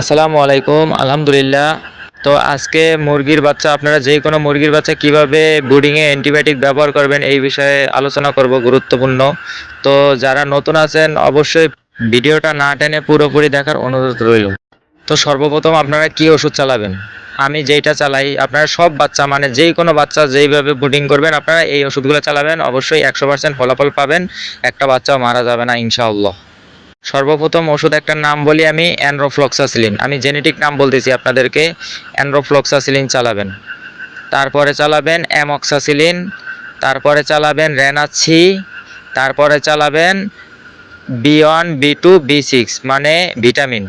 আসসালামু আলাইকুম, আলহামদুলিল্লাহ। তো আজকে মুরগির বাচ্চা, আপনারা যে কোনো মুরগির বাচ্চা কীভাবে ব্রুডিংয়ে অ্যান্টিবায়োটিক ব্যবহার করবেন এই বিষয়ে আলোচনা করব গুরুত্বপূর্ণ। তো যারা নতুন আছেন, অবশ্যই ভিডিওটা না টেনে পুরোপুরি দেখার অনুরোধ রইল। তো সর্বপ্রথম আপনারা কি ওষুধ চালাবেন? আমি যেইটা চালাই, আপনারা সব বাচ্চা মানে যেই কোনো বাচ্চা যেইভাবে ব্রুডিং করবেন, আপনারা এই ওষুধগুলো চালাবেন। অবশ্যই একশো পার্সেন্ট ফলাফল পাবেন। একটা বাচ্চাও মারা যাবে না, ইনশাআল্লাহ। সর্বপ্রথম ওষুধ একটা নাম বলি আমি অ্যানরোফ্লক্সাসিলিন আমি জেনেটিক নাম বলতেছি আপনাদেরকে অ্যানরোফ্লক্সাসিলিন চালাবেন। তারপরে চালাবেন অ্যামক্সাসিলিন, তারপরে চালাবেন রেনাছি তারপরে চালাবেন B one, B two, B six মানে ভিটামিন।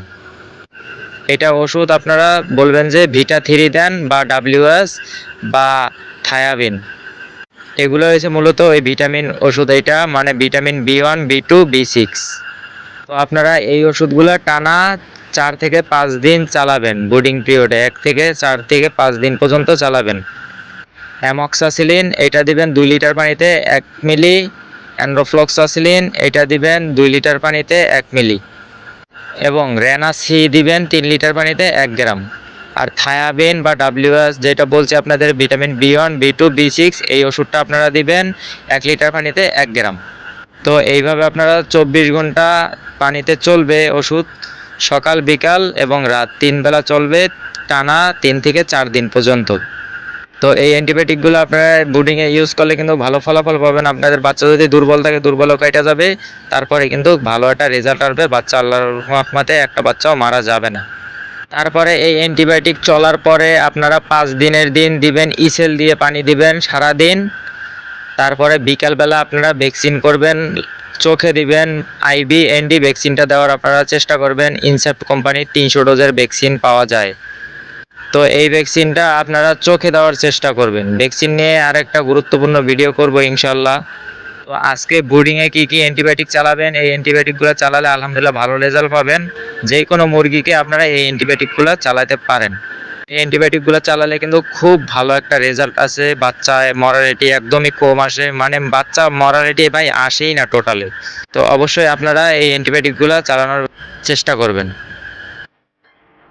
এটা ওষুধ আপনারা বলবেন যে ভিটা থ্রি দেন বা ডাব্লিউএস বা থায়াবিন। এগুলো হয়েছে মূলত ওই ভিটামিন ওষুধ, এটা মানে vitamin B one, B two, B six. তো আপনারা এই ওষুধগুলো টানা চার থেকে পাঁচ দিন চালাবেন, বোর্ডিং পিরিয়ডে। এক থেকে চার থেকে পাঁচ দিন পর্যন্ত চালাবেন। অ্যামক্সাসিলিন, এটা দিবেন দুই লিটার পানিতে এক মিলি। অ্যান্ড্রোফ্লক্সাসিলিন, এটা দিবেন দুই লিটার পানিতে এক মিলি। এবং রেনাসি দিবেন তিন লিটার পানিতে এক গ্রাম। আর থায়াবিন বা ডাব্লিউএস, যেটা বলছি আপনাদের vitamin B one, B two, B six, এই ওষুধটা আপনারা দিবেন এক লিটার পানিতে এক গ্রাম। তো এইভাবে আপনারা চব্বিশ ঘণ্টা পানিতে চলবে ওষুধ সকাল, বিকাল এবং রাত। তিন বেলা চলবে টানা তিন থেকে চার দিন পর্যন্ত। তো এই অ্যান্টিবায়োটিকগুলো আপনারা ব্রুডিংয়ে ইউজ করলে কিন্তু ভালো ফলাফল পাবেন। আপনাদের বাচ্চা যদি দুর্বল থাকে, দুর্বলও কেটে যাবে। তারপরে কিন্তু ভালো একটা রেজাল্ট আসবে। বাচ্চা আল্লাহর রহমতে একটা বাচ্চাও মারা যাবে না। তারপরে এই অ্যান্টিবায়োটিক চলার পরে আপনারা পাঁচ দিনের দিন দিবেন, ইসেল দিয়ে পানি দিবেন সারা দিন তারপরে বিকালবেলা আপনারা ভ্যাকসিন করবেন, চোখে দিবেন আইবি এনডি ভ্যাকসিনটা দেওয়ার আপনারা চেষ্টা করবেন ইনসেপ্ট কোম্পানির তিনশো ডোজের ভ্যাকসিন পাওয়া যায়। তো এই ভ্যাকসিনটা আপনারা চোখে দেওয়ার চেষ্টা করবেন। ভ্যাকসিন নিয়ে আরেকটা গুরুত্বপূর্ণ ভিডিও করব ইনশাল্লাহ তো আজকে বোর্ডিংয়ে কী কী অ্যান্টিবায়োটিক চালাবেন? এই অ্যান্টিবায়োটিকগুলো চালালে আলহামদুলিল্লাহ ভালো রেজাল্ট পাবেন। যে কোনো মুরগিকে আপনারা এই অ্যান্টিবায়োটিকগুলো চালাতে পারেন। অ্যান্টিবায়োটিকগুলো চালালে কিন্তু খুব ভালো একটা রেজাল্ট আছে বাচ্চায় মরালিটি একদমই কম আসে। মানে বাচ্চা মরালিটি ভাই আসেই না টোটালে তো অবশ্যই আপনারা এই অ্যান্টিবায়োটিকগুলো চালানোর চেষ্টা করবেন।